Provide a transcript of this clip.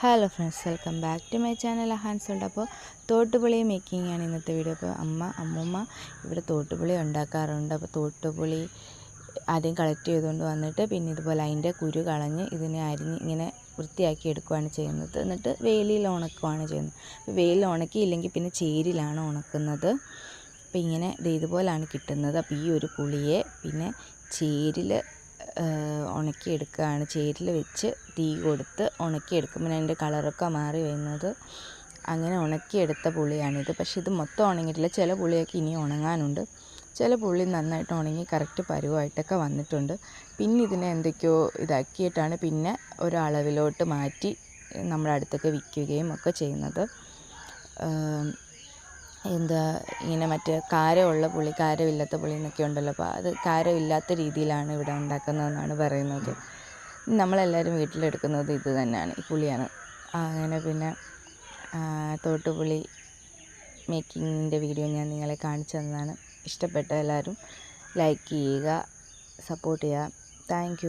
Hello friends welcome back to my channel ഹാൻസോൾഡ് അപ്പോൾ തോട്ടുപുളി making ആണ് ഇന്നത്തെ വീഡിയോ അപ്പോൾ അമ്മ അമ്മൂമ്മ ഇവിടെ തോട്ടുപുളി ഉണ്ടാക്കാറുണ്ട്. അപ്പോൾ തോട്ടുപുളി ആദ്യം കളക്ട് ചെയ്തുകൊണ്ട് വന്നിട്ട് പിന്നെ ഇതുപോലെ അതിന്റെ കുരു കളഞ്ഞ് ഇതിനെ അരിഞ്ഞ് ഇങ്ങനെ വൃത്തിയാക്കി എടുക്കുകയാണ് ചെയ്യുന്നത്. എന്നിട്ട് വെയിലിൽ ഉണക്കുകയാണ് ചെയ്യുന്നത്. അപ്പോൾ വെയിലിൽ ഉണക്കിയില്ലെങ്കിൽ പിന്നെ ചേരിലാണ് ഉണക്കുന്നത്. അപ്പോൾ ഇങ്ങനെ ഇത് ഇതുപോലാണ് കിട്ടുന്നത്. അപ്പോൾ ഈ ഒരു പുളിയെ പിന്നെ ചേരിൽ ഉണക്കിയെടുക്കുകയാണ്. ചേരിൽ വെച്ച് തീ കൊടുത്ത് ഉണക്കിയെടുക്കുമ്പോൾ അതിന്റെ കളറൊക്കെ മാറി വരുന്നത്. അങ്ങനെ ഉണക്കിയെടുത്ത പുളിയാണിത്. പക്ഷേ ഇത് മൊത്തം ഉണങ്ങിയിട്ടില്ല. ചില പുളിയൊക്കെ ഇനി ഉണങ്ങാനുണ്ട്. ചില പുള്ളി നന്നായിട്ട് ഉണങ്ങി കറക്റ്റ് പരുവായിട്ടൊക്കെ വന്നിട്ടുണ്ട്. പിന്നെ ഇതിനെ എന്തൊക്കെയോ ഇതാക്കിയിട്ടാണ് പിന്നെ ഒരളവിലോട്ട് മാറ്റി നമ്മുടെ അടുത്തൊക്കെ വിൽക്കുകയും ഒക്കെ ചെയ്യുന്നത്. എന്താ ഇങ്ങനെ മറ്റേ കാരമുള്ള പുളി കാരമില്ലാത്ത പുളി എന്നൊക്കെ ഉണ്ടല്ലോ. അപ്പോൾ അത് കാരമില്ലാത്ത രീതിയിലാണ് ഇവിടെ ഉണ്ടാക്കുന്നതെന്നാണ് പറയുന്നത്. നമ്മളെല്ലാവരും വീട്ടിലെടുക്കുന്നത് ഇത് തന്നെയാണ് ഈ പുളിയാണ്. അങ്ങനെ പിന്നെ തോട്ടുപുളി മേക്കിങ്ങിന്റെ വീഡിയോ ഞാൻ നിങ്ങളെ കാണിച്ചു തന്നതാണ്. ഇഷ്ടപ്പെട്ട എല്ലാവരും ലൈക്ക് ചെയ്യുക സപ്പോർട്ട് ചെയ്യുക. താങ്ക്